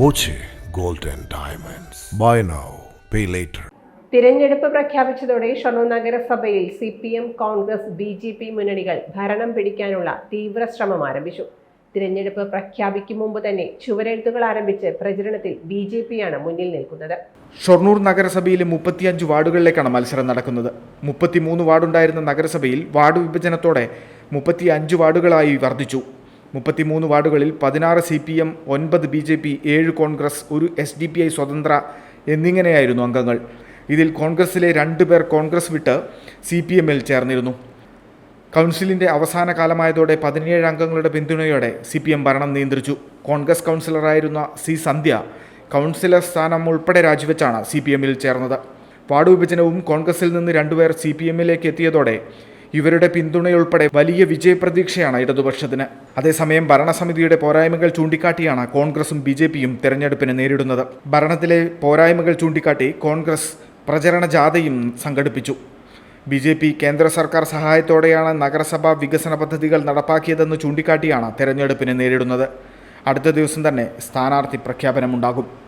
Boche golden diamonds. Buy now pay later തിരഞ്ഞെടുപ്പ് പ്രഖ്യാപിച്ചതോടെ ഷൊർണൂർ നഗരസഭയിൽ C P M Congress B J P മുന്നണികൾ ഭരണം പിടിക്കാനുള്ള തീവ്ര ശ്രമം ആരംഭിച്ചു. തിരഞ്ഞെടുപ്പ് പ്രഖ്യാപിക്കും മുമ്പ് തന്നെ ചുവരെഴുത്തുകൾ ആരംഭിച്ച് പ്രചരണത്തിൽ ബി ജെ പിയാണ് മുന്നിൽ നിൽക്കുന്നത്. ഷൊർണൂർ നഗരസഭയിലെ മുപ്പത്തിയഞ്ച് വാർഡുകളിലേക്കാണ് മത്സരം നടക്കുന്നത്. മുപ്പത്തിമൂന്ന് വാർഡുണ്ടായിരുന്ന നഗരസഭയിൽ വാർഡ് വിഭജനത്തോടെ മുപ്പത്തി അഞ്ച് വാർഡുകളായി വർദ്ധിച്ചു. മുപ്പത്തിമൂന്ന് വാർഡുകളിൽ പതിനാറ് സി പി എം ഒൻപത് ബി ജെ പി ഏഴ് കോൺഗ്രസ് ഒരു എസ് ഡി പി ഐ സ്വതന്ത്ര എന്നിങ്ങനെയായിരുന്നു അംഗങ്ങൾ. ഇതിൽ കോൺഗ്രസിലെ രണ്ട് പേർ കോൺഗ്രസ് വിട്ട് സി പി എമ്മിൽ ചേർന്നിരുന്നു. കൗൺസിലിന്റെ അവസാന കാലമായതോടെ പതിനേഴ് അംഗങ്ങളുടെ പിന്തുണയോടെ സി പി എം ഭരണം നിയന്ത്രിച്ചു. കോൺഗ്രസ് കൗൺസിലറായിരുന്ന സി സന്ധ്യ കൗൺസിലർ സ്ഥാനം ഉൾപ്പെടെ രാജിവെച്ചാണ് സി പി എമ്മിൽ ചേർന്നത്. വാർഡ് വിഭജനവും കോൺഗ്രസിൽ നിന്ന് രണ്ടുപേർ സി പി എമ്മിലേക്ക് എത്തിയതോടെ ഇവരുടെ പിന്തുണയുൾപ്പെടെ വലിയ വിജയപ്രതീക്ഷയാണ് ഇടതുപക്ഷത്തിന്. അതേസമയം ഭരണസമിതിയുടെ പോരായ്മകൾ ചൂണ്ടിക്കാട്ടിയാണ് കോൺഗ്രസും ബി ജെ പിയും തെരഞ്ഞെടുപ്പിനെ നേരിടുന്നത്. ഭരണത്തിലെ പോരായ്മകൾ ചൂണ്ടിക്കാട്ടി കോൺഗ്രസ് പ്രചരണ ജാഥയും സംഘടിപ്പിച്ചു. ബി ജെ പി കേന്ദ്ര സർക്കാർ സഹായത്തോടെയാണ് നഗരസഭാ വികസന പദ്ധതികൾ നടപ്പാക്കിയതെന്ന് ചൂണ്ടിക്കാട്ടിയാണ് തെരഞ്ഞെടുപ്പിനെ നേരിടുന്നത്. അടുത്ത ദിവസം തന്നെ സ്ഥാനാർത്ഥി പ്രഖ്യാപനമുണ്ടാകും.